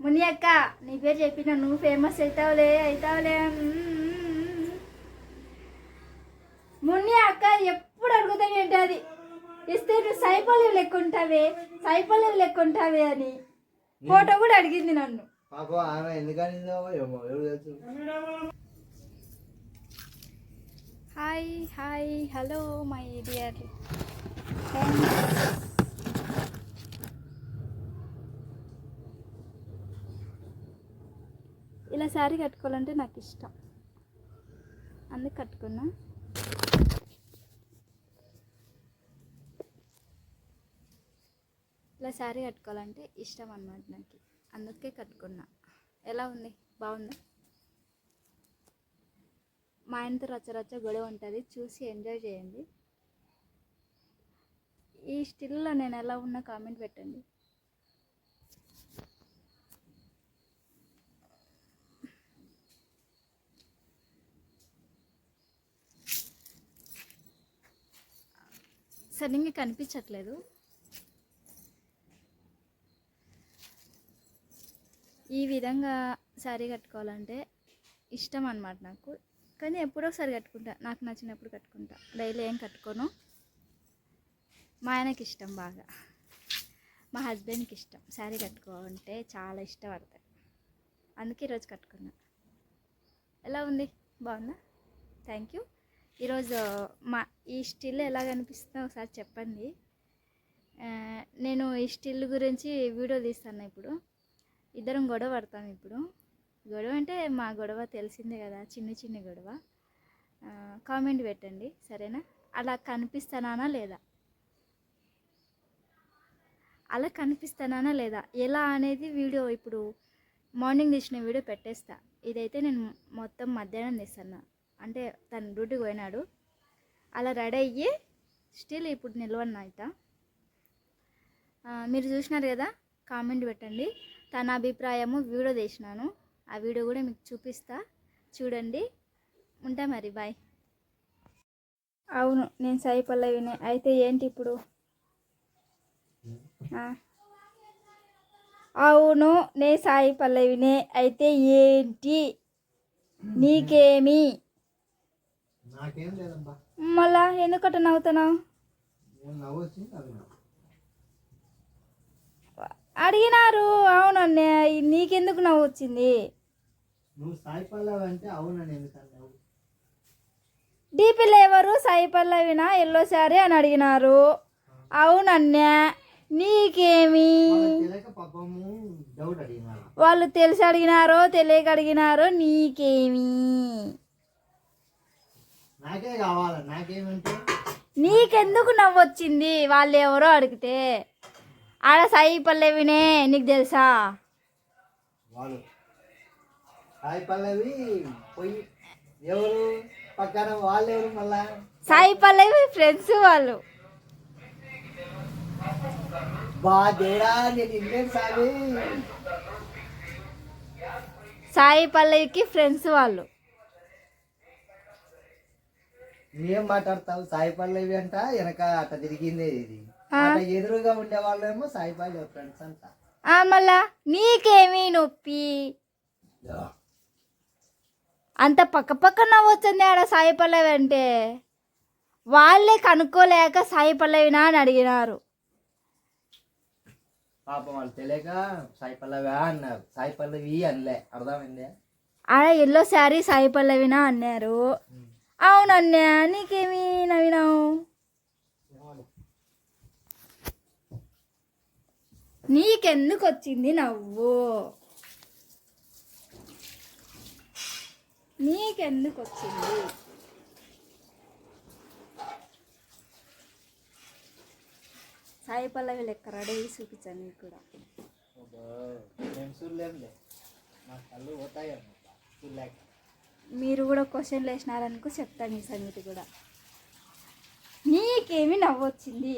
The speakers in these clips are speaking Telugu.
ముని అక్క నీ పేరు చెప్పిన నువ్వు ఫేమస్ అవుతావులే అవుతావులే. ముని అక్క ఎప్పుడు అడుగుతావు ఏంటది ఇస్తే నువ్వు సైపల్లి లెక్క ఉంటావే సైపల్లి లెక్క ఉంటావే అని. ఫోటో కూడా అడిగింది నన్ను. పాప ఆమె ఎందుకని hi hi hello my dear sari కట్టుకోవాలంటే నాకు ఇష్టం. అందుకు కట్టుకున్నా. ఇలా శారీ కట్టుకోవాలంటే ఇష్టం అన్నమాట నాకు. అందుకే కట్టుకున్నా. ఎలా ఉంది? బాగుందా? మా ఆయనతో రచ్చ రచ్చ గొడవ ఉంటుంది. చూసి ఎంజాయ్ చేయండి. ఈ స్టిల్లో నేను ఎలా ఉన్నా కామెంట్ పెట్టండి. సరిగ్గా కనిపించట్లేదు. ఈ విధంగా శారీ కట్టుకోవాలంటే ఇష్టం అనమాట నాకు. కానీ ఎప్పుడో ఒకసారి కట్టుకుంటా. నాకు నచ్చినప్పుడు కట్టుకుంటా. డైలీ ఏం కట్టుకోను. మా ఆయనకి ఇష్టం బాగా. మా హస్బెండ్కి ఇష్టం. శారీ కట్టుకోవాలంటే చాలా ఇష్టపడతాడు అందుకే ఈరోజు కట్టుకున్నా. ఎలా ఉంది? బాగుందా? Thank you. ఈరోజు మా ఈ స్టిల్ ఎలా కనిపిస్తుందో ఒకసారి చెప్పండి. నేను ఈ స్టిల్ గురించి వీడియో తీస్తాను ఇప్పుడు. ఇద్దరం గొడవ పడతాం ఇప్పుడు. గొడవ అంటే మా గొడవ తెలిసిందే కదా చిన్న చిన్న గొడవ. కామెంట్ పెట్టండి సరేనా? అలా కనిపిస్తానా లేదా? అలా కనిపిస్తానా లేదా? ఎలా అనేది వీడియో ఇప్పుడు మార్నింగ్ తీసిన వీడియో పెట్టేస్తా. ఇదైతే నేను మొత్తం మధ్యాహ్నం తీస్తాను. అంటే తను డ్యూటీకి పోయినాడు. అలా రెడీ అయ్యి స్టిల్ ఇప్పుడు నిల్వన్న అయితే మీరు చూసినారు కదా కామెంట్ పెట్టండి. తన అభిప్రాయము వీడియో తీసినాను. ఆ వీడియో కూడా మీకు చూపిస్తా. చూడండి. ఉంటా మరి బాయ్. అవును నేను సాయి పల్లవినే అయితే ఏంటి ఇప్పుడు? అవును నే సాయి పల్లవినే అయితే ఏంటి? నీకేమి? నాకేం లేదమ్మా మళ్ళా ఎందుకట నవ్వుతున్నావు? అడిగినారు అవునన్నే నీకెందుకు నవ్వు వచ్చింది నువ్వు సాయి పల్లవి అంటే అవునని ఎందుకన్నావు డీపీలో ఎవరు? సాయి పల్లవినా ఎల్లో శారీ అని అడిగినారు. అవునన్నే నీకేమి? వాళ్ళు తెలిసి అడిగినారో తెలియక అడిగినారో నీకేమి? నాకే కావాలా? నాకేమంటే? నీకెందుకు నవ్వొచ్చింది? వాళ్ళు ఎవరో అడిగితే. ఆడ సాయి పల్లవినే నీకు తెలుసా? వాళ్ళు. సాయి పల్లవి పోయి ఎవరు? పక్కన వాళ్ళు ఎవరు మళ్ళా? సాయి పల్లవి ఫ్రెండ్స్ వాళ్ళు. బా దేడా నేను ఇండియన్ సామి సాయి పల్లవికి ఫ్రెండ్స్ వాళ్ళు. నువ్వేం మాట్లాడతావు? సాయి పల్లవి అంట వెనక అట్ట తిరిగిందే ఇది. అట్ట ఎదురుగా ఉండే వాళ్ళేమో సాయి పల్లవి ఫ్రెండ్స్ అంట. మళ్ళా నీకేమి నొప్పి? అంత పక్క పక్క నవ్వొచ్చింది ఆడ సాయి పల్లవి అంటే. వాళ్ళే కనుక్కోలేక సాయి పల్లవినా అని అడిగినారు. పాపం వాళ్ళు తెలియక సాయి పల్లవి అన్నారు. సాయి పల్లవి అనలే. అర్థమైందే? ఆడ ఎల్లో శారీ సాయి పల్లవినా అన్నారు. అవునన్నా నీకేమి నవ్వినావు నీకెందుకు వచ్చింది నవ్వు? నీకెందుకు వచ్చింది సాయి పల్లవి లెక్క రెడీ చూపించాను నీకు కూడా. నేను నా కళ్ళు పోతాయి అన్నమాట. చూడలేక. మీరు కూడా క్వశ్చన్లు వేసినారనుకో చెప్తాను ఈ సంగతి కూడా. నీకేమి నవ్వొచ్చింది?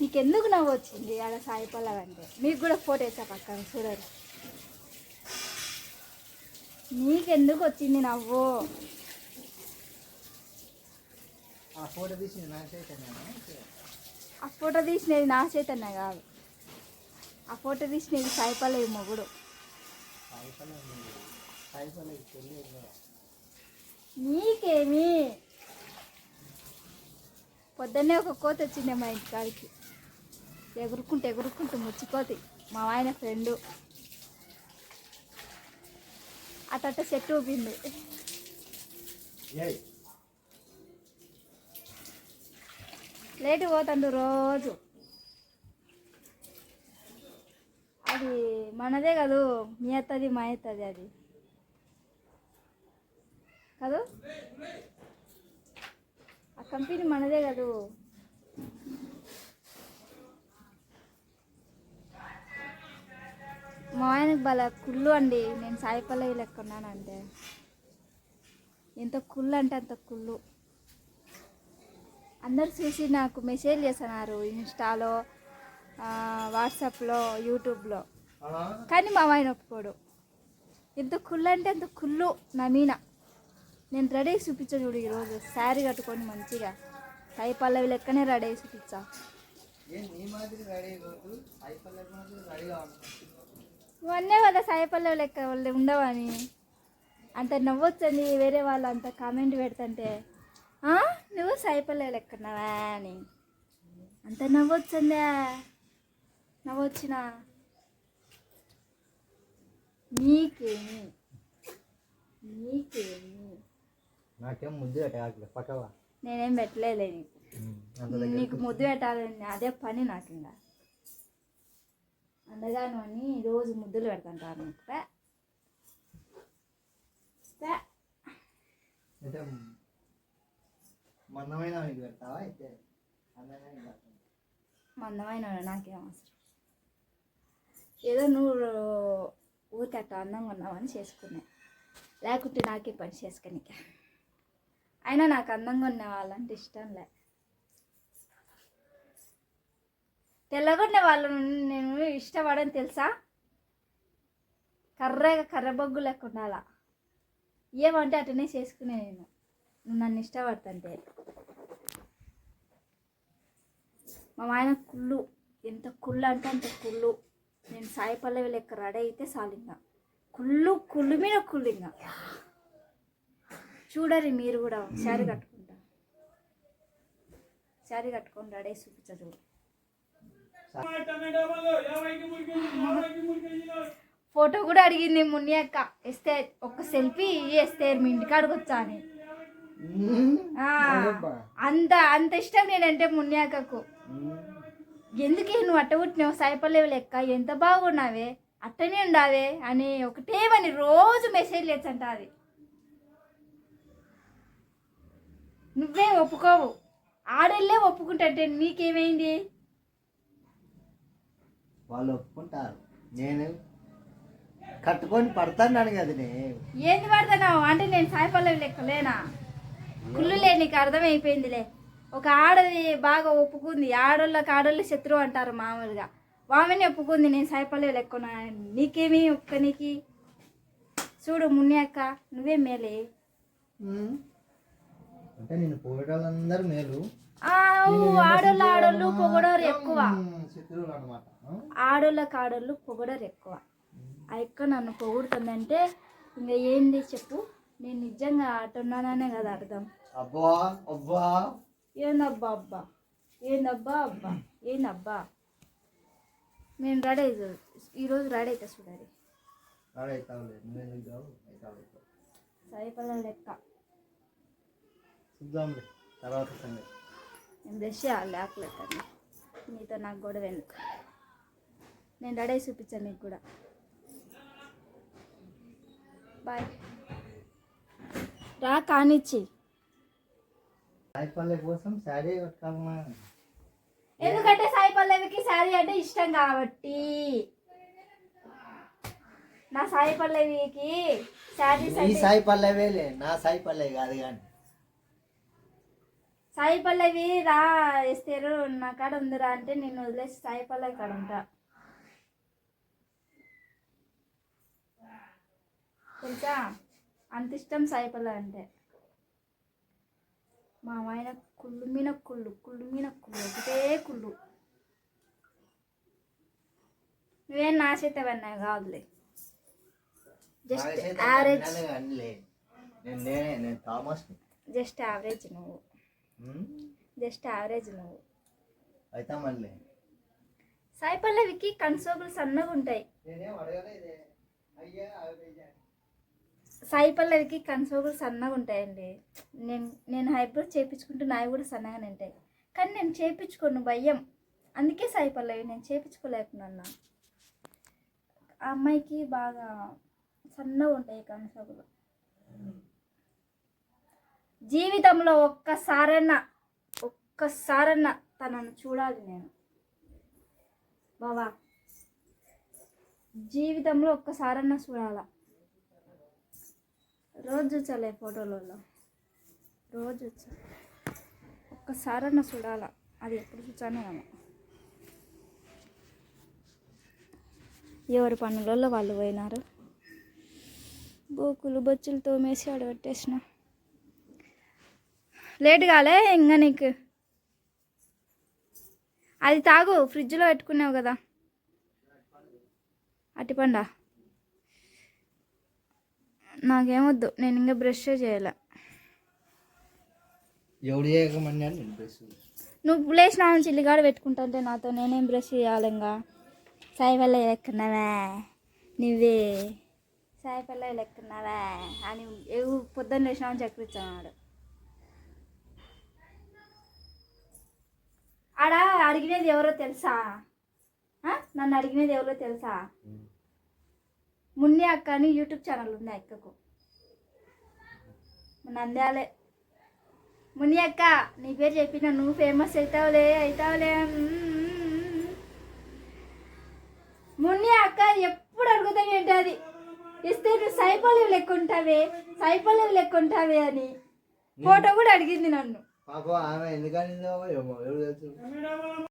నీకెందుకు నవ్వొచ్చింది ఆడ సాయి పల్లవి అంటే? మీకు కూడా ఫోటో వేసా పక్కన చూడరు. నీకెందుకు వచ్చింది నవ్వు? ఆ ఫోటో తీసి నా చైతన్య ఆ ఫోటో తీసినది నా చైతన్య కాదు. ఆ ఫోటో తీసినది సాయిపల్లవి మొగుడు? నీకేమి? పొద్దున్నే ఒక కోత వచ్చింది మా ఇంటి కాడికి ఎగురుకుంటూ ఎగురుకుంటూ ముచ్చికోతి. మా ఆయన ఫ్రెండు. అట్ట చెట్టు ఊపింది లేట్ లేటు పోతాడు రోజు. అది మనదే కాదు మీ అత్తది మా అత్తది అది. కదూ? ఆ కంపెనీ మనదే కదూ? మా ఆయనకు బల కుళ్ళు అండి. నేను సాయిపల్లవి లెక్క ఉన్నానంటే ఎంత కుళ్ళు అంటే అంత కుళ్ళు. అందరు చూసి నాకు మెసేజ్ చేస్తున్నారు ఇన్స్టాలో వాట్సాప్లో యూట్యూబ్లో? కానీ మా ఆయన ఒప్పుకోడు. ఎంత కుళ్ళు అంటే అంత కుళ్ళు నా మీన. నేను రెడీ అయి చూపించా చూడు ఈరోజు. శారీ కట్టుకొని మంచిగా. సాయి పల్లవి లెక్కనే రెడీ చూపించా. కాదు సాయి పల్లవి ఇవన్నీ కదా సాయి పల్లవి లెక్క వాళ్ళు ఉండవని అంత నవ్వొచ్చండి వేరే వాళ్ళు అంత కామెంట్ పెడుతుంటే. "ఆ, నువ్వు సాయి పల్లవి లెక్కన్నావా అని. అంత నవ్వొచ్చందా? నవ్వొచ్చినా? నీకేమి? నీకేమి? నాకేం ముద్దు పెట్టాలి పక్కవా? నేనేం పెట్టలేలే నీకు. నీకు ముద్దు పెట్టాలని అదే పని నాకు ఇంకా. అందగాను అని రోజు ముద్దులు పెడతాంటారు నీకు. మందమైన నీకు పెడతావా అయితే? మందమైన అవసరం. ఏదో నువ్వు ఊరికి అట్ట అందంగా ఉన్నావని చేసుకున్నా. లేకుంటే నాకే పని చేసుకునిక. అయినా నాకు అందంగా ఉన్న వాళ్ళంటే ఇష్టం లే. తెల్లగొన్న వాళ్ళను నేను ఇష్టపడని తెలుసా? కర్రగా కర్రబొగ్గు లెక్క ఉండాలా. ఏమంటే అటనే చేసుకునే నేను. నన్ను ఇష్టపడుతుంటే. మా ఆయన కుళ్ళు. ఎంత కుళ్ళు అంటే అంత కుళ్ళు. నేను సాయి పల్లవి లెక్క రెడీ అయితే సాలింగా కుళ్ళు కుళ్ళు మీద కుళ్ళు చూడరి మీరు కూడా. శారీ కట్టుకుంటా. శారీ కట్టుకొని రెడీ అయి చూపించా చూడు. ఫోటో కూడా అడిగింది మున్ని అక్క. ఇస్తే ఒక్క సెల్ఫీ ఇస్తే మీ ఇంటికాడికి వచ్చా అని. అంత అంత ఇష్టం నేనంటే మున్ని అక్కకు. ఎందుకే నువ్వు అట్ట పుట్టినావు సాయిపల్లేవు లెక్క. ఎంత బాగున్నావే? అట్టనే ఉండావే? అని ఒకటేమని రోజు మెసేజ్ లేచంట అది. నువ్వే ఒప్పుకోవు. ఆడళ్ళే ఒప్పుకుంటే నీకేమైంది? వాళ్ళు ఒప్పుకుంటారు. నేను కట్టుకొని పడతాను కదా నేను. ఏంది పడుతున్నావు? అంటే నేను సాయిపల్లవి లెక్క లేనా? కుళ్ళులే నీకు అర్థమైపోయిందిలే. ఒక ఆడది బాగా ఒప్పుకుంది. ఆడోళ్ళకి ఆడోళ్ళు శత్రువు అంటారు మామూలుగా. వామెని ఒప్పుకుంది నేను సాయిపల్లవి లెక్కన నీకేమి ఒక్కనికి చూడు మున్ని అక్క నువ్వే మేలే. అంటే నేను పోయేటోళ్ళందరూ మేలు. ఆడోళ్ళు ఆడోళ్ళు పొగడోరు ఎక్కువ. మ్మ్. శత్రువులు అనమాట ఆడోళ్ళకి ఆడోళ్ళు పొగడరు ఎక్కువ. ఆ ఎక్క నన్ను పొగుడుతుందంటే ఇంకా ఏంది చెప్పు? నేను నిజంగా అటున్నాననే కదా అర్థం. అబ్బా అబ్బా. ఏందబ్బా అబ్బా? ఏందబ్బా అబ్బా? ఏందబ్బా? నేను రెడీ అవుతా ఈరోజు రెడీ అవుతా చూడాలి అవుతావు సరిపల్ల లెక్క. చూద్దాంలే తర్వాత సంగతి. నేను బ్రష్ చేయాలి మీతో నాకు గొడవ ఎందుకు? నేను రెడీ అయి చూపించాను మీకు కూడా. బాయ్ రా కానిచ్చి. సాయి పల్లె కోసం శారీ కట్టుకోవాలన్నా ఎందుకంటే సాయి పల్లవికి శారీ అంటే ఇష్టం కాబట్టి. నా సాయి పల్లవికి శారీస్ ఈ సాయి పల్లెవేలే నా సాయి పల్లె కాదు కానీ. సాయి పల్లవి రా ఇస్తారు నా కాడ ఉందిరా అంటే నేను వదిలేసి సాయి పల్లవి కాడ ఉంటా. తెలుసా? అంత ఇష్టం సాయి పల్లవి అంటే. మా ఆయన కుళ్ళు మీద కుళ్ళు కుళ్ళు మీద కుళ్ళు ఒకటే కుళ్ళు. నువ్వేం నా చేత అన్నావు కాదులే. జస్ట్ యావరేజ్ నేను థామస్ జస్ట్ యావరేజ్ నువ్వు. జస్ట్ యావరేజ్ నువ్వు. అయితే మళ్ళీ. సాయి పల్లవికి కన్సోబులు సన్నగా ఉంటాయి. సాయి పల్లవికి కన్సోబులు సన్నగా ఉంటాయండి. నేను నేను హైబ్రోడ్ చేయించుకుంటే నావి కూడా సన్నగానే ఉంటాయి. కానీ నేను చేయించుకోను భయం. అందుకే సాయి పల్లవి నేను చేయించుకోలేకున్నా ఆ అమ్మాయికి బాగా సన్నగా ఉంటాయి కన్సోబులు. జీవితంలో ఒక్కసారన్నా ఒక్కసారన్నా తనను చూడాలి నేను. బావా జీవితంలో ఒక్కసారన్నా చూడాలా? రోజు చూసాలే ఫోటోలలో రోజు చూసా ఒక్కసారన్నా చూడాలా? అది ఎప్పుడు చూసానే ఏమో. ఎవరి పనులలో వాళ్ళు పోయినారు? బోకులు బొచ్చులు తోమేసి ఆడబెట్టేసిన. లేట్ కాలే ఇంకా నీకు. అది తాగు ఫ్రిడ్జ్లో పెట్టుకున్నావు కదా. అటిపండా నాకేమొద్దు నేను ఇంకా బ్రష్ చేయాలి. నువ్వు లేచిన నుంచి ఇల్లుగాడు పెట్టుకుంటుంటే నాతో నేనేం బ్రష్ చేయాలి ఇంకా సాయి వల్ల లెక్కున్నావా? నువ్వే. సాయి వల్ల లెక్కున్నావా? అని ఏవు పొద్దున్న లేచిన నుంచి ఆడ అడిగినది ఎవరో తెలుసా? నన్ను అడిగినది ఎవరో తెలుసా? మున్ని అక్క అని యూట్యూబ్ ఛానల్ ఉంది అక్కకు. నంద్యాలే. ముని అక్క నీ పేరు చెప్పిన నువ్వు ఫేమస్ అవుతావులే అవుతావులే. ముని అక్క ఎప్పుడు అడుగుతావు ఏంటి అది? ఇస్తే నువ్వు సైపల్లి లెక్క ఉంటావే సైపల్లి లెక్క ఉంటావే అని ఫోటో కూడా అడిగింది నన్ను. పాపం ఆమె ఎందుకని ఎవరు తెలుసు?